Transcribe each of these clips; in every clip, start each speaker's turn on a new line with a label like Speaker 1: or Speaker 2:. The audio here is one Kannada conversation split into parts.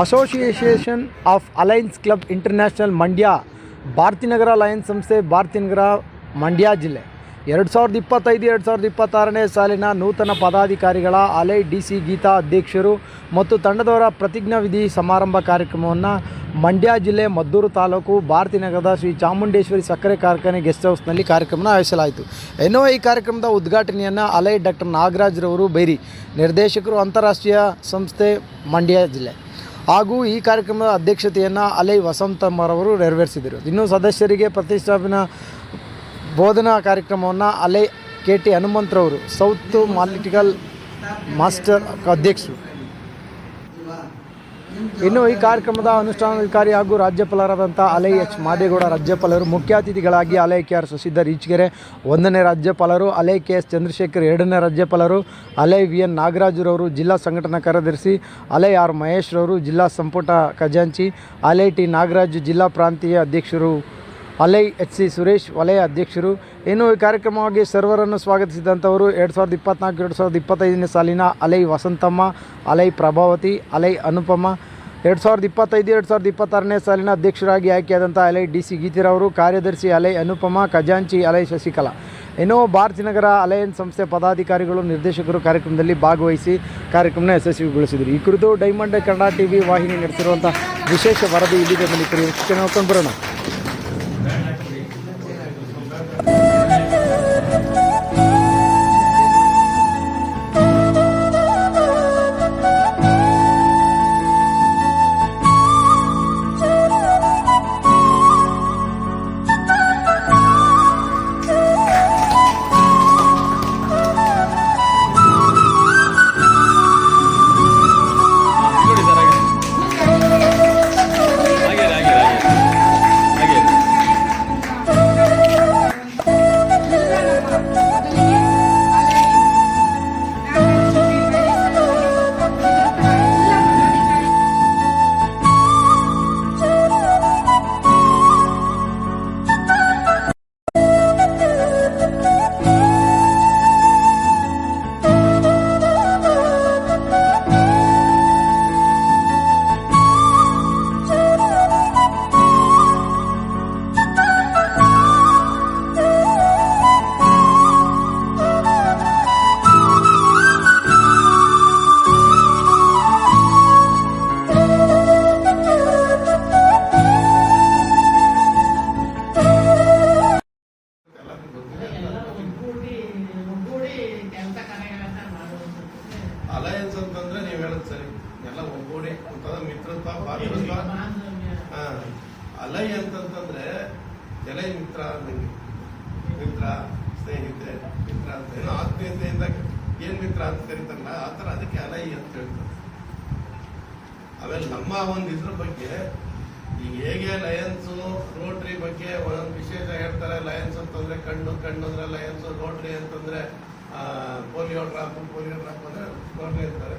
Speaker 1: Association of alliance club international Mandya Bharatinagar lions ಸಂಸ್ಥೆ ಭಾರತಿನಗರ ಮಂಡ್ಯ ಜಿಲ್ಲೆ ಎರಡು ಸಾವಿರದ ಇಪ್ಪತ್ತೈದು, ಎರಡು ಸಾವಿರದ ಇಪ್ಪತ್ತಾರನೇ ಸಾಲಿನ ನೂತನ ಪದಾಧಿಕಾರಿಗಳ ಅಲೈ ಡಿ ಸಿ ಗೀತಾ ಅಧ್ಯಕ್ಷರು ಮತ್ತು ತಂಡದವರ ಪ್ರತಿಜ್ಞಾ ವಿಧಿ ಸಮಾರಂಭ ಕಾರ್ಯಕ್ರಮವನ್ನು ಮಂಡ್ಯ ಜಿಲ್ಲೆ ಮದ್ದೂರು ತಾಲೂಕು ಭಾರತಿನಗರದ ಶ್ರೀ ಚಾಮುಂಡೇಶ್ವರಿ ಸಕ್ಕರೆ ಕಾರ್ಖಾನೆ ಗೆಸ್ಟ್ ಹೌಸ್ನಲ್ಲಿ ಕಾರ್ಯಕ್ರಮನ ಆಯೋಜಿಸಲಾಯಿತು. ಎನ್ನುವ ಈ ಕಾರ್ಯಕ್ರಮದ ಉದ್ಘಾಟನೆಯನ್ನು ಅಲೈ ಡಾಕ್ಟರ್ ನಾಗರಾಜ್ರವರು ಬೈರಿ, ನಿರ್ದೇಶಕರು ಅಂತಾರಾಷ್ಟ್ರೀಯ ಸಂಸ್ಥೆ ಮಂಡ್ಯ ಜಿಲ್ಲೆ. ಹಾಗೂ ಈ ಕಾರ್ಯಕ್ರಮದ ಅಧ್ಯಕ್ಷತೆಯನ್ನು ಅಲೈ ವಸಂತಮ್ಮರವರು ನೆರವೇರಿಸಿದರು. ಇನ್ನು ಸದಸ್ಯರಿಗೆ ಪ್ರತಿಷ್ಠಾಪನಾ ಬೋಧನಾ ಕಾರ್ಯಕ್ರಮವನ್ನು ಅಲೈ ಕೆ ಟಿ ಹನುಮಂತರವರು, ಸೌತ್ ಮಾಲಿಟಿಕಲ್ ಮಾಸ್ಟರ್ ಅಧ್ಯಕ್ಷರು. ಇನ್ನು ಈ ಕಾರ್ಯಕ್ರಮದ ಅನುಷ್ಠಾನಾಧಿಕಾರಿ ಹಾಗೂ ರಾಜ್ಯಪಾಲರಾದಂಥ ಅಲೈ ಎಚ್ ಮಾದೇಗೌಡ ರಾಜ್ಯಪಾಲರು ಮುಖ್ಯ ಅತಿಥಿಗಳಾಗಿ ಅಲೈ ಕೆ ಆರ್ ಶಶಿಧರ್ ಈಚ್ಗೆರೆ ಒಂದನೇ ರಾಜ್ಯಪಾಲರು, ಅಲೈ ಕೆ ಎಸ್ ಚಂದ್ರಶೇಖರ್ ಎರಡನೇ ರಾಜ್ಯಪಾಲರು, ಅಲೈ ವಿ ಎನ್ ನಾಗರಾಜರವರು ಜಿಲ್ಲಾ ಸಂಘಟನಾ ಕಾರ್ಯದರ್ಶಿ, ಅಲೈ ಆರ್ ಮಹೇಶ್ರವರು ಜಿಲ್ಲಾ ಸಂಪುಟ ಖಜಾಂಚಿ, ಅಲೈ ಟಿ ನಾಗರಾಜು ಜಿಲ್ಲಾ ಪ್ರಾಂತೀಯ ಅಧ್ಯಕ್ಷರು, ಅಲೈ ಎಚ್ ಸಿ ಸುರೇಶ್ ವಲಯ ಅಧ್ಯಕ್ಷರು. ಇನ್ನು ಈ ಕಾರ್ಯಕ್ರಮವಾಗಿ ಸರ್ವರನ್ನು ಸ್ವಾಗತಿಸಿದಂಥವರು ಎರಡು ಸಾವಿರದ ಇಪ್ಪತ್ನಾಲ್ಕು, ಎರಡು ಸಾವಿರದ ಇಪ್ಪತ್ತೈದನೇ ಸಾಲಿನ ಅಲೈ ವಸಂತಮ್ಮ, ಅಲೈ ಪ್ರಭಾವತಿ, ಅಲೈ ಅನುಪಮ ಎರಡು ಸಾವಿರದ ಇಪ್ಪತ್ತೈದು, ಎರಡು ಸಾವಿರದ ಇಪ್ಪತ್ತಾರನೇ ಸಾಲಿನ ಅಧ್ಯಕ್ಷರಾಗಿ ಆಯ್ಕೆಯಾದಂಥ ಅಲೈ ಡಿ ಸಿ ಗೀತಿರವರು ಕಾರ್ಯದರ್ಶಿ ಅಲೈ ಅನುಪಮ, ಖಜಾಂಚಿ ಅಲೈ ಶಶಿಕಲಾ. ಇನ್ನು ಭಾರತಿನಗರ ಅಲಯನ್ಸ್ ಸಂಸ್ಥೆ ಪದಾಧಿಕಾರಿಗಳು, ನಿರ್ದೇಶಕರು ಕಾರ್ಯಕ್ರಮದಲ್ಲಿ ಭಾಗವಹಿಸಿ ಕಾರ್ಯಕ್ರಮನ ಯಶಸ್ವಿಗೊಳಿಸಿದರು. ಈ ಕುರಿತು ಡೈಮಂಡ್ ಕನ್ನಡ ಟಿ ವಿ ವಾಹಿನಿ ನಡೆಸಿರುವಂಥ ವಿಶೇಷ ವರದಿ ಇಲ್ಲಿದೆ. ಬನ್ನಿ ನೋಡ್ಕೊಂಡು ಬರೋಣ.
Speaker 2: ಮಿತ್ರ, ಸ್ನೇಹಿತೆ, ಮಿತ್ರ ಅಂತ ಏನೋ ಆತ್ಮೀಯತೆಯಿಂದ ಏನ್ ಮಿತ್ರ ಅಂತ ಕರೀತಾರಲ್ಲ, ಆ ಥರ ಅದಕ್ಕೆ ಅಲೈ ಅಂತ ಹೇಳ್ತಾರೆ. ಆಮೇಲೆ ನಮ್ಮ ಒಂದು ಇದ್ರ ಬಗ್ಗೆ ಈಗ ಹೇಗೆ ಲಯನ್ಸ್ ರೋಟ್ರಿ ಬಗ್ಗೆ ಒಂದೊಂದು ವಿಶೇಷ ಹೇಳ್ತಾರೆ. ಲಯನ್ಸ್ ಅಂತಂದ್ರೆ ಕಣ್ಣು ಕಣ್ಣು ಅಂದ್ರೆ ಲಯನ್ಸ್ ರೋಟ್ರಿ ಅಂತಂದ್ರೆ ಪೋಲಿಯೋ ಡ್ರಾಪ್ ಪೋಲಿಯೋ ಡ್ರಾಪ್ ಅಂದ್ರೆ ರೋಟ್ರಿ ಅಂತಾರೆ.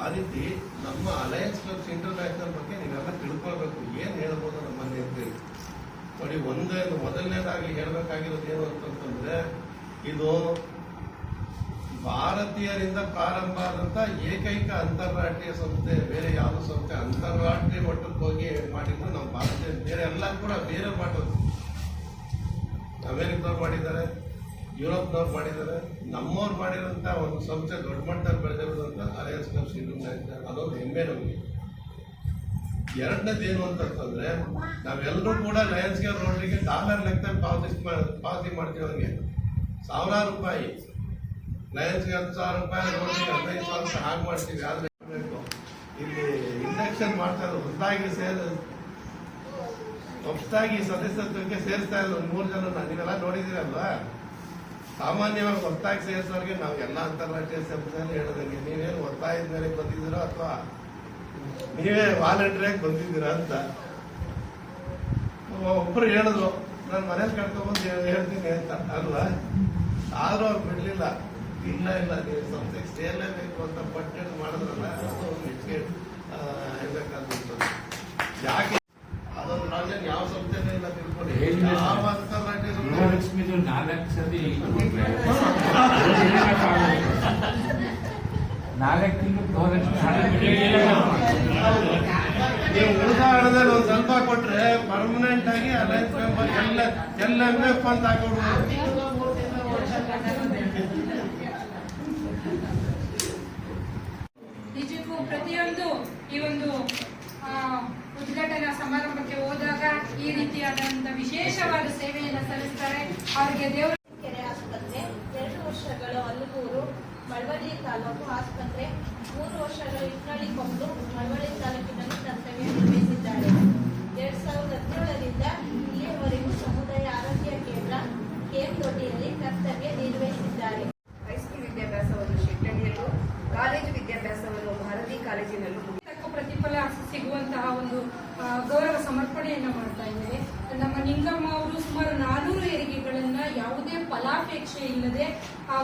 Speaker 2: ಆ ರೀತಿ ನಮ್ಮ ಅಲಯನ್ಸ್ ಕ್ಲಬ್ಸ್ ಇಂಟರ್ನ್ಯಾಷನಲ್ ಬಗ್ಗೆ ನೀವೆಲ್ಲ ತಿಳ್ಕೊಳ್ಬೇಕು ಏನ್ ಹೇಳ್ಬೋದು ನಮ್ಮಲ್ಲಿ ಅಂತೇಳಿ ನೋಡಿ ಒಂದೇ ಮೊದಲನೇದಾಗಿ ಹೇಳಬೇಕಾಗಿರೋದು ಏನು ಅಂತಂತಂದ್ರೆ, ಇದು ಭಾರತೀಯರಿಂದ ಪ್ರಾರಂಭ ಆದಂತ ಏಕೈಕ ಅಂತಾರಾಷ್ಟ್ರೀಯ ಸಂಸ್ಥೆ, ಬೇರೆ ಯಾವ ಸಂಸ್ಥೆ ಅಂತಾರಾಷ್ಟ್ರೀಯ ಮಟ್ಟಕ್ಕೆ ಹೋಗಿ ಮಾಡಿದ್ರು ನಮ್ಮ ಭಾರತೀಯ ಬೇರೆ ಎಲ್ಲ ಕೂಡ ಬೇರೆ ಮಾಡೋದು ಅಮೆರಿಕದವ್ರು ಮಾಡಿದ್ದಾರೆ ಯುರೋಪ್ನವ್ರು ಮಾಡಿದ್ದಾರೆ. ನಮ್ಮವ್ರು ಮಾಡಿರೋಂಥ ಒಂದು ಸಂಸ್ಥೆ ದೊಡ್ಡ ಮಟ್ಟದಲ್ಲಿ ಬೆಳೆದಿರೋದಂತ ಅಲಯನ್ಸ್ ಕ್ಲಬ್ಸ್ ಇಂಟರ್ನ್ಯಾಷನಲ್ ಅದೊಂದು ಹೆಮ್ಮೆ ನಮಗೆ. ಎರಡನೇದು ಏನು ಅಂತಂತಂದ್ರೆ ನಾವೆಲ್ಲರೂ ಕೂಡ ಲಯನ್ಸ್ಗೆ ರೋಡ್ರಿಗೆ ಡಾಲರ್ ಲೆಕ್ಕ ಪಾವತಿ ಪಾವತಿ ಮಾಡ್ತೀವಿ ಅವ್ರಿಗೆ. ಸಾವಿರಾರು ರೂಪಾಯಿ. ಲಯನ್ಸ್ಗೆ ಹತ್ತು ಸಾವಿರ ರೂಪಾಯಿ ರೋಡ್ಗೆ ಹದಿನೈದು ಸಾವಿರ ರೂಪಾಯಿ ಹಾಗೆ ಮಾಡ್ತೀವಿ. ಆದ್ರೆ ಇಲ್ಲಿ ಇಂಡಕ್ಷನ್ ಮಾಡ್ತಾ ಇರೋದು ಹೊಸದಾಗಿ ಸೇರ್, ಹೊಸದಾಗಿ ಸದಸ್ಯತ್ವಕ್ಕೆ ಸೇರಿಸ್ತಾ ಮೂರು ಜನ ನೀವೆಲ್ಲ ನೋಡಿದಿರಲ್ವಾ ಸಾಮಾನ್ಯವಾಗಿ ಹೊಸದಾಗಿ ಸೇರಿಸೋರಿಗೆ ನಾವು ಎಲ್ಲ ಅಂತಾರಾಷ್ಟ್ರೀಯ ಸಂಸ್ಥೆಯಲ್ಲಿ ಹೇಳೋದಂಗೆ ನೀವೇನು ಒತ್ತಾಯದ ಮೇಲೆ ಬಂದಿದ್ದೀರೋ ಅಥವಾ ನೀವೇ ವಾಲಂಟ್ರಿಯಾಗಿ ಬಂದಿದ್ದೀರಾ ಅಂತ. ಒಬ್ರು ಹೇಳಿದ್ರು ನಾನು ಮನೇಲಿ ಕರ್ಕೊಂಡ್ಬಂದು ಹೇಳ್ತೀನಿ ಅಂತ. ಅಲ್ವಾ? ಆದ್ರೂ ಅವ್ರು ಬಿಡ್ಲಿಲ್ಲ. ಇಲ್ಲ ಇಲ್ಲ ನೀವು ಸಂಸ್ಥೆಗೆ ಸೇರ್ಲೇಬೇಕು ಅಂತ ಪಟ್ಟು ಮಾಡಿದ್ರಲ್ಲ ಅದು ಒಂದು ಹೆಚ್ಚಿಗೆ ಹೇಳ್ಬೇಕಾದಂಥದ್ದು ಯಾಕೆ? ಅದೊಂದು ರಾಜ್ಯ ಯಾವ ಸಂಸ್ಥೆನೂ ಇಲ್ಲ ತಿಳ್ಕೊಂಡು ಯಾವ ಅಂತಾರಾಷ್ಟ್ರೀಯ
Speaker 3: ನಾಲ್ಕು ಸತಿ ನಾಲ್ಕು
Speaker 2: ಎಲ್ಲ ಎಂ ಎಫ್ ಅಂತ
Speaker 4: ನಿಜಕ್ಕೂ ಪ್ರತಿಯೊಂದು ಈ ಒಂದು ಉದ್ಘಾಟನಾ ಸಮಾರಂಭಕ್ಕೆ ಹೋದಾಗ ಈ ರೀತಿಯಾದಂತ ವಿಶೇಷವಾದ ಸೇವೆಯನ್ನು ಸಲ್ಲಿಸ್ತಾರೆ. ಅವರಿಗೆ ದೇವರು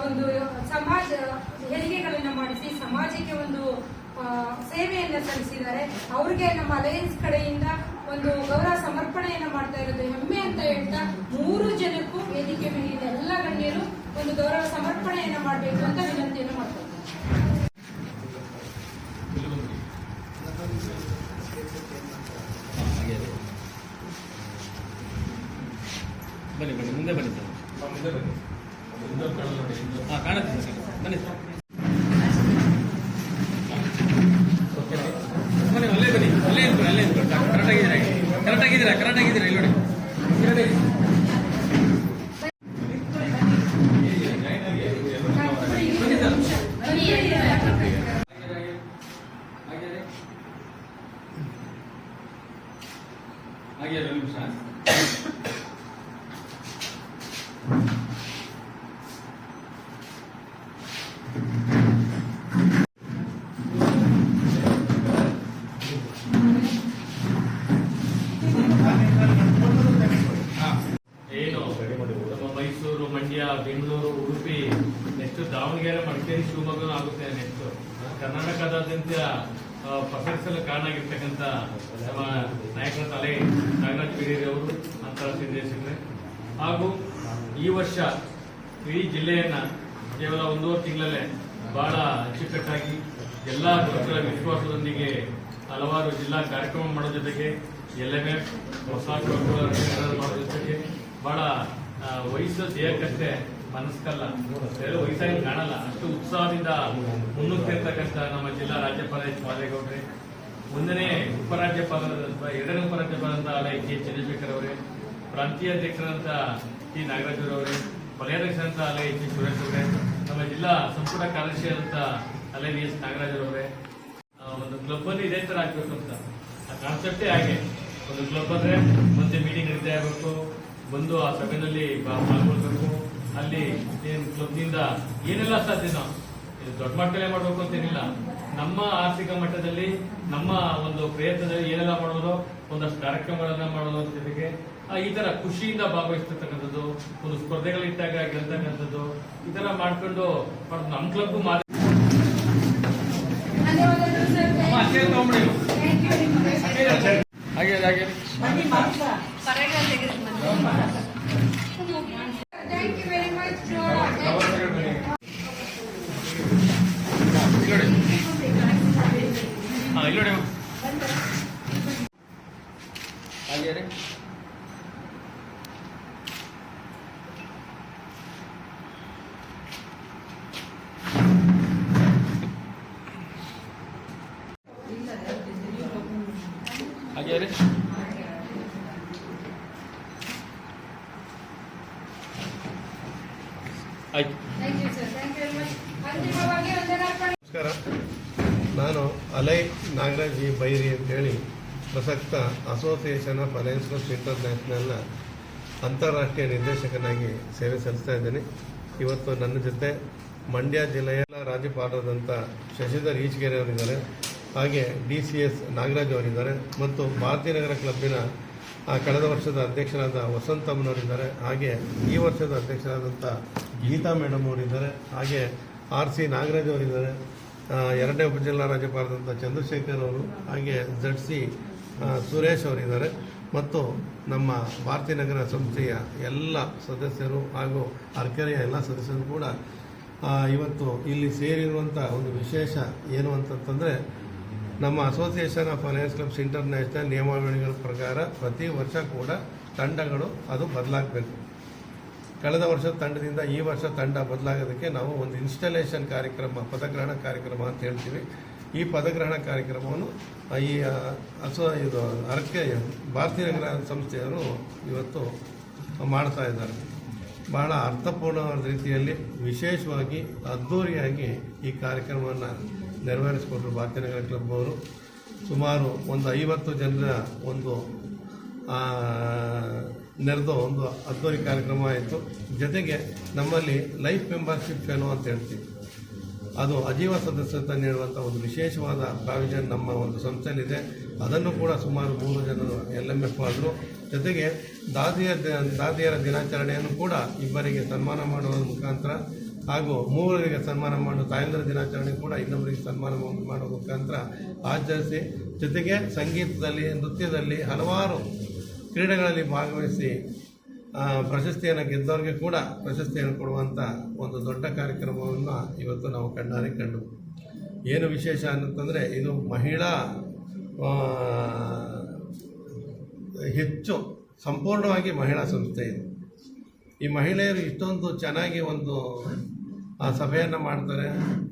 Speaker 4: ಒಂದು ಸಮಾಜ, ಹೆರಿಗೆಗಳನ್ನ ಮಾಡಿಸಿ ಸಮಾಜಕ್ಕೆ ಒಂದು ಸೇವೆಯನ್ನು ಸಲ್ಲಿಸಿದ್ದಾರೆ. ಅವ್ರಿಗೆ ನಮ್ಮ ಅಲಯನ್ಸ್ ಕಡೆಯಿಂದ ಒಂದು ಗೌರವ ಸಮರ್ಪಣೆಯನ್ನ ಮಾಡ್ತಾ ಇರೋದು ಹೆಮ್ಮೆ ಅಂತ ಹೇಳ್ತಾ ಮೂರು ಜನಕ್ಕೂ ವೇದಿಕೆ ಮೇಲಿನ ಎಲ್ಲ ಗಣ್ಯರು ಒಂದು ಗೌರವ ಸಮರ್ಪಣೆಯನ್ನ ಮಾಡಬೇಕು ಅಂತ ವಿನಂತಿಯನ್ನು ಮಾಡ್ತಾರೆ
Speaker 5: ಇಲ್ಲಿ ಬಂದ್ರಿ. ಹಾ, ಹಾಗೆ ಇದೆ. ಬನ್ನಿ ಬನ್ನಿ ಮುಂದೆ ಬನ್ನಿ ಸರ್ ಮುಂದೆ ಬನ್ನಿ ಹಾ, ಕಾಣುತ್ತೆ ಸರ್. ಬನ್ನಿ ಬನ್ನಿ ಅಲ್ಲೇ ಬನ್ನಿ. ಅಲ್ಲೇ ಇದ್ರು ಅಲ್ಲೇ ಇರ್ತೀರ? ಕರೆಕ್ಟ್ ಆಗಿದ್ದೀರಾ ಕರೆಕ್ಟ್ ಆಗಿದ್ದೀರಾ? ಕರೆಕ್ಟ್ ಆಗಿದ್ದೀರಾ ಇಲ್ಲಿ ನೋಡಿ? ಹಾಗೆ ಎರಡು ನಿಮಿಷ. ಕರ್ನಾಟಕದಾದ್ಯಂತ ಆ, ಪಸರಿಸಲು ಕಾರಣ ಆಗಿರ್ತಕ್ಕಂಥ ನಮ್ಮ ನಾಯಕರ ತಲೆ ನಾಗರಾಜ್ ಬಿಡೇರಿ ಅವರು ಅಂತಾರಾಷ್ಟ್ರೀಯ ನಿರ್ದೇಶಕರೇ. ಹಾಗೂ ಈ ವರ್ಷ ಇಡೀ ಜಿಲ್ಲೆಯನ್ನ ಕೇವಲ ಒಂದೂವರೆ ತಿಂಗಳಲ್ಲೇ ಬಹಳ ಅಚ್ಚುಕಟ್ಟಾಗಿ ಎಲ್ಲ ಭಕ್ತರ ವಿಶ್ವಾಸದೊಂದಿಗೆ ಹಲವಾರು ಜಿಲ್ಲಾ ಕಾರ್ಯಕ್ರಮ ಮಾಡೋ ಜೊತೆಗೆ ಎಲ್ ಎಂ ಎಫ್ ಹೊಸ ಮಾಡೋ ಜೊತೆಗೆ ಬಹಳ ವಯಸ್ಸು ದೇಹಕ್ಕಷ್ಟೇ ಮನಸ್ಕಲ್ಲ. ಎಲ್ಲ ವಯಸ್ಸಾಗಿ ಕಾಣಲ್ಲ. ಅಷ್ಟು ಉತ್ಸಾಹದಿಂದ ಮುನ್ನುಗ್ತಿರ್ತಕ್ಕಂಥ ನಮ್ಮ ಜಿಲ್ಲಾ ರಾಜ್ಯಪಾಲ ಎಚ್. ಮಾದೇಗೌಡ್ರೆ. ಒಂದನೇ ಉಪರಾಜ್ಯಪಾಲ ಎರಡನೇ ಉಪರಾಜ್ಯಪಾಲರಾದಂಥ ಅಲೈ ಕೆ ಚಂದ್ರಶೇಖರ್ ಅವರೇ. ಪ್ರಾಂತೀಯ ಅಧ್ಯಕ್ಷರಂತ ಟಿ. ನಾಗರಾಜ್ ಅವರೇ. ವಲಯಾಧ್ಯಕ್ಷರಂತ ಅಲೈ ಎಚ್. ಸುರೇಶ್ ಅವರೇ. ನಮ್ಮ ಜಿಲ್ಲಾ ಸಂಪುಟ ಕಾರ್ಯದರ್ಶಿ ಅಂತ ಅಲೈ ವಿ ಎಸ್. ನಾಗರಾಜ್ ಅವರೇ. ಒಂದು ಕ್ಲಬ್ ಅಲ್ಲಿ ಇದೇ ಥರ ಆಗಬೇಕು ಅಂತ. ಆ ಕಾನ್ಸೆಪ್ಟೇ ಹಾಗೆ. ಒಂದು ಕ್ಲಬ್ ಅಂದರೆ ಮುಂದೆ ಮೀಟಿಂಗ್ ನಡೀತಾ ಆಗಬೇಕು ಬಂದು ಆ ಸಭೆಯಲ್ಲಿ ಪಾಲ್ಗೊಳ್ಬೇಕು. ಅಲ್ಲಿ ಕ್ಲಬ್ ಕ್ಲಬ್ನಿಂದ ಏನೆಲ್ಲ ಸಾಧ್ಯನೋ ದೊಡ್ಡ ಮಟ್ಟದಲ್ಲೇ ಮಾಡ್ಬೇಕು ಅಂತೇನಿಲ್ಲ. ನಮ್ಮ ಆರ್ಥಿಕ ಮಟ್ಟದಲ್ಲಿ, ನಮ್ಮ ಒಂದು ಪ್ರಯತ್ನದಲ್ಲಿ ಏನೆಲ್ಲ ಮಾಡೋದು, ಒಂದಷ್ಟು ಕಾರ್ಯಕ್ರಮಗಳನ್ನ ಮಾಡೋದು ಅಂತ ಜೊತೆಗೆ ಈ ತರ ಖುಷಿಯಿಂದ ಭಾಗವಹಿಸ್ತಿರ್ತಕ್ಕಂಥದ್ದು, ಒಂದು ಸ್ಪರ್ಧೆಗಳಿಟ್ಟಾಗ ಗೆಲ್ತಕ್ಕಂಥದ್ದು, ಈ ತರ ಮಾಡ್ಕೊಂಡು ನಮ್ಮ ಕ್ಲಬ್ ಹಾಗೆ
Speaker 4: ಧನ್ಯವಾದಗಳು ಸರ್
Speaker 5: ಅಮ್ಮ, ಅಷ್ಟೇ ತಗೊಂಬಿಡಿ
Speaker 4: ಥ್ಯಾಂಕ್ ಯು ನಿಮಗೆ
Speaker 5: ಹಾಗೆ ಹಾಗೆ
Speaker 4: ಥ್ಯಾಂಕ್ ಯು ವೆರಿ ಮಚ್
Speaker 5: ಇಲ್ಲಿ ನೋಡಿ ಹಾ ಇಲ್ಲಿ ನೋಡಿ ಹಾಗೆ ರೀ ಹಾಗೆ ರೀ ಆಯ್ತು
Speaker 4: thank you sir thank you very much ವಂದನಾರ್ಪಣೆ
Speaker 2: ನಮಸ್ಕಾರ. ನಾನು ಅಲೈ ನಾಗರಾಜ್ ಜಿ ಬೈರಿ ಅಂತೇಳಿ ಪ್ರಸಕ್ತ ಅಸೋಸಿಯೇಷನ್ ಆಫ್ ಅಲೈನ್ಸ್ ಇಂಟರ್ನ್ಯಾಷನಲ್ನ ಅಂತಾರಾಷ್ಟ್ರೀಯ ನಿರ್ದೇಶಕನಾಗಿ ಸೇವೆ ಸಲ್ಲಿಸ್ತಾ ಇದ್ದೇನೆ. ಇವತ್ತು ನನ್ನ ಜೊತೆ ಮಂಡ್ಯ ಜಿಲ್ಲೆಯ ರಾಜ್ಯಪಾಲರಾದಂಥ ಶಶಿಧರ್ ಈಚಗೆರೆ ಅವರಿದ್ದಾರೆ ಹಾಗೆ ಡಿ ಸಿ ಎಸ್ ನಾಗರಾಜ್ ಅವರಿದ್ದಾರೆ ಮತ್ತು ಭಾರತೀಯ ನಗರ ಕ್ಲಬ್ಬಿನ ಕಳೆದ ವರ್ಷದ ಅಧ್ಯಕ್ಷರಾದ ವಸಂತಮ್ಮನವರಿದ್ದಾರೆ ಹಾಗೆ ಈ ವರ್ಷದ ಅಧ್ಯಕ್ಷರಾದಂಥ ಗೀತಾ ಮೇಡಮ್ ಅವರಿದ್ದಾರೆ. ಹಾಗೆ ಆರ್ ಸಿ ನಾಗರಾಜ್ ಅವರಿದ್ದಾರೆ. ಎರಡನೇ ಉಪಜಿಲ್ಲಾ ರಾಜ್ಯಪಾಲರಾದಂಥ ಚಂದ್ರಶೇಖರ್ ಅವರು, ಹಾಗೆ ಝಡ್ ಸಿ ಸುರೇಶ್ ಅವರಿದ್ದಾರೆ. ಮತ್ತು ನಮ್ಮ ಭಾರತೀಯ ನಗರ ಸಂಸ್ಥೆಯ ಎಲ್ಲ ಸದಸ್ಯರು ಹಾಗೂ ಅರ್ಕೆರೆಯ ಎಲ್ಲ ಸದಸ್ಯರು ಕೂಡ ಇವತ್ತು ಇಲ್ಲಿ ಸೇರಿರುವಂಥ ಒಂದು ವಿಶೇಷ ಏನು ಅಂತಂತಂದರೆ ನಮ್ಮ association of finance clubs international ನಿಯಮಾವಳಿಗಳ ಪ್ರಕಾರ ಪ್ರತಿ ವರ್ಷ ಕೂಡ ತಂಡಗಳು ಅದು ಬದಲಾಗಬೇಕು. ಕಳೆದ ವರ್ಷದ ತಂಡದಿಂದ ಈ ವರ್ಷ ತಂಡ ಬದಲಾಗೋದಕ್ಕೆ ನಾವು ಒಂದು ಇನ್ಸ್ಟಾಲೇಷನ್ ಕಾರ್ಯಕ್ರಮ, ಪದಗ್ರಹಣ ಕಾರ್ಯಕ್ರಮ ಅಂತ ಹೇಳ್ತೀವಿ. ಈ ಪದಗ್ರಹಣ ಕಾರ್ಯಕ್ರಮವನ್ನು ಈ ಅಸೋ, ಇದು ಅರಕೆ ಭಾರತೀಯ ನಗರ ಸಂಸ್ಥೆಯವರು ಇವತ್ತು ಮಾಡ್ತಾ ಇದ್ದಾರೆ. ಬಹಳ ಅರ್ಥಪೂರ್ಣವಾದ ರೀತಿಯಲ್ಲಿ ವಿಶೇಷವಾಗಿ ಅದ್ಧೂರಿಯಾಗಿ ಈ ಕಾರ್ಯಕ್ರಮವನ್ನು ನೆರವೇರಿಸಿಕೊಟ್ರು ಭಾಗ್ಯನಗರ ನಗರ ಕ್ಲಬ್ ಅವರು. ಸುಮಾರು ಒಂದು ಐವತ್ತು ಜನರ ಒಂದು ನೆರೆದು ಒಂದು ಅದ್ದೂರಿ ಕಾರ್ಯಕ್ರಮ ಆಯಿತು. ಜೊತೆಗೆ ನಮ್ಮಲ್ಲಿ ಲೈಫ್ ಮೆಂಬರ್ಶಿಪ್ ಫೆಲೋ ಅಂತ ಹೇಳ್ತೀವಿ. ಅದು ಅಜೀವ ಸದಸ್ಯತ್ವ ನೀಡುವಂಥ ಒಂದು ವಿಶೇಷವಾದ ಪ್ರಾವಿಷನ್ ನಮ್ಮ ಒಂದು ಸಂಸ್ಥೆಯಲ್ಲಿದೆ. ಅದನ್ನು ಕೂಡ ಸುಮಾರು ಮೂರು ಜನರು ಎಲ್ ಎಂ ಎಫ್ ಆದರು. ಜೊತೆಗೆ ದಾದಿಯ ದಾದಿಯರ ದಿನಾಚರಣೆಯನ್ನು ಕೂಡ ಇಬ್ಬರಿಗೆ ಸನ್ಮಾನ ಮಾಡುವ ಮುಖಾಂತರ ಹಾಗೂ ಮೂವರಿಗೆ ಸನ್ಮಾನ ಮಾಡುವ ತಾಯಂದ್ರ ದಿನಾಚರಣೆ ಕೂಡ ಇನ್ನೊಬ್ಬರಿಗೆ ಸನ್ಮಾನ ಮಾಡುವ ಮುಖಾಂತರ ಆಚರಿಸಿ, ಜೊತೆಗೆ ಸಂಗೀತದಲ್ಲಿ, ನೃತ್ಯದಲ್ಲಿ ಹಲವಾರು ಕ್ರೀಡೆಗಳಲ್ಲಿ ಭಾಗವಹಿಸಿ ಪ್ರಶಸ್ತಿಯನ್ನು ಗೆದ್ದವರಿಗೆ ಕೂಡ ಪ್ರಶಸ್ತಿಯನ್ನು ಕೊಡುವಂಥ ಒಂದು ದೊಡ್ಡ ಕಾರ್ಯಕ್ರಮವನ್ನು ಇವತ್ತು ನಾವು ಕಣ್ಣಾರೆ ಕಂಡು. ಏನು ವಿಶೇಷ ಅನ್ನಂತಂದರೆ ಇದು ಮಹಿಳಾ ಹೆಚ್ಚು ಸಂಪೂರ್ಣವಾಗಿ ಮಹಿಳಾ ಸಂಸ್ಥೆ ಇದು. ಈ ಮಹಿಳೆಯರು ಇಷ್ಟೊಂದು ಚೆನ್ನಾಗಿ ಒಂದು ಆ ಸಭೆಯನ್ನು ಮಾಡ್ತಾರೆ,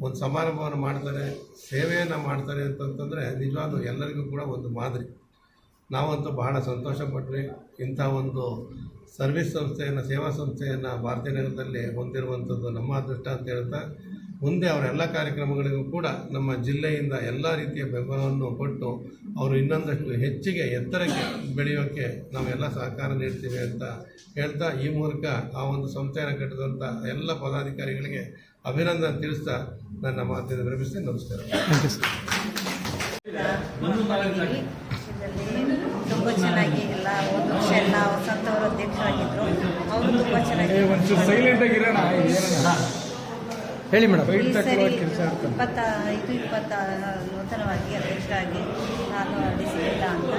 Speaker 2: ಒಂದು ಸಮಾರಂಭವನ್ನು ಮಾಡ್ತಾರೆ, ಸೇವೆಯನ್ನು ಮಾಡ್ತಾರೆ ಅಂತಂತಂದರೆ ನಿಜವಾಗ್ಲೂ ಎಲ್ಲರಿಗೂ ಕೂಡ ಒಂದು ಮಾದರಿ. ನಾವಂತೂ ಬಹಳ ಸಂತೋಷ ಪಟ್ವಿ. ಇಂಥ ಒಂದು ಸರ್ವಿಸ್ ಸಂಸ್ಥೆಯನ್ನು, ಸೇವಾ ಸಂಸ್ಥೆಯನ್ನು ಭಾರತೀಯ ನಗರದಲ್ಲಿ ಹೊಂದಿರುವಂಥದ್ದು ನಮ್ಮ ಅದೃಷ್ಟ ಅಂತ ಹೇಳ್ತಾ ಮುಂದೆ ಅವರ ಎಲ್ಲ ಕಾರ್ಯಕ್ರಮಗಳಿಗೂ ಕೂಡ ನಮ್ಮ ಜಿಲ್ಲೆಯಿಂದ ಎಲ್ಲ ರೀತಿಯ ಬೆಂಬಲವನ್ನು ಕೊಟ್ಟು ಅವರು ಇನ್ನೊಂದಷ್ಟು ಹೆಚ್ಚಿಗೆ ಎತ್ತರಕ್ಕೆ ಬೆಳೆಯೋಕ್ಕೆ ನಾವೆಲ್ಲ ಸಹಕಾರ ನೀಡ್ತೀವಿ ಅಂತ ಹೇಳ್ತಾ ಈ ಮೂಲಕ ಆ ಒಂದು ಸಂಸ್ಥೆಯನ್ನು ಕಟ್ಟಿದಂಥ ಎಲ್ಲ ಪದಾಧಿಕಾರಿಗಳಿಗೆ ಅಭಿನಂದನೆ ತಿಳಿಸ್ತಾ ನನ್ನ ಮಾತಿನ ವಿರಮಿಸಿ ನಮಸ್ಕಾರ.
Speaker 6: ತುಂಬ ಚೆನ್ನಾಗಿ ಎಲ್ಲ ಒಂದು ವರ್ಷ ಎಲ್ಲ ವಸಂತ ಅವರು ಅಧ್ಯಕ್ಷರಾಗಿದ್ದರು ಅವರು ತುಂಬ ಚೆನ್ನಾಗಿ
Speaker 3: ಸೈಲೆಂಟ್ ಆಗಿರೋಣ
Speaker 1: ಹೇಳಿ ಮೇಡಮ್.
Speaker 6: ಈ ಸರಿ ಇಪ್ಪತ್ತ ಐದು ಇಪ್ಪತ್ತ ನೂತನವಾಗಿ ಅಧ್ಯಕ್ಷರಾಗಿ ನಾನು ಡಿಸಿಲ್ಲ ಅಂತ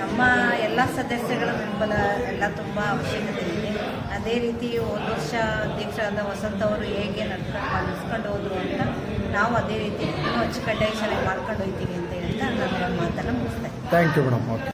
Speaker 6: ನಮ್ಮ ಎಲ್ಲ ಸದಸ್ಯಗಳ ಬೆಂಬಲ ಎಲ್ಲ ತುಂಬ ಅವಶ್ಯಕತೆ ಇದೆ ಅದೇ ರೀತಿ ಒಂದು ವರ್ಷ ಅಧ್ಯಕ್ಷರಾದ ವಸಂತ ಅವರು ಹೇಗೆ ನಡ್ಕೊಂಡು ನಡೆಸ್ಕೊಂಡು ಹೋದ್ರು ಅಂತ ನಾವು ಅದೇ ರೀತಿ ಇನ್ನೂ ಅಚ್ಚುಕಟ್ಟಾಗಿ ಚೆನ್ನಾಗಿ ಮಾಡ್ಕೊಂಡು ಹೋಗ್ತೀವಿ ಅಂತ ಹೇಳ್ತಾ ನಾನು ಮಾತನ್ನು ಮುಗಿಸ್ತೇನೆ
Speaker 1: ಥ್ಯಾಂಕ್ ಯು ಮೇಡಮ್ ಓಕೆ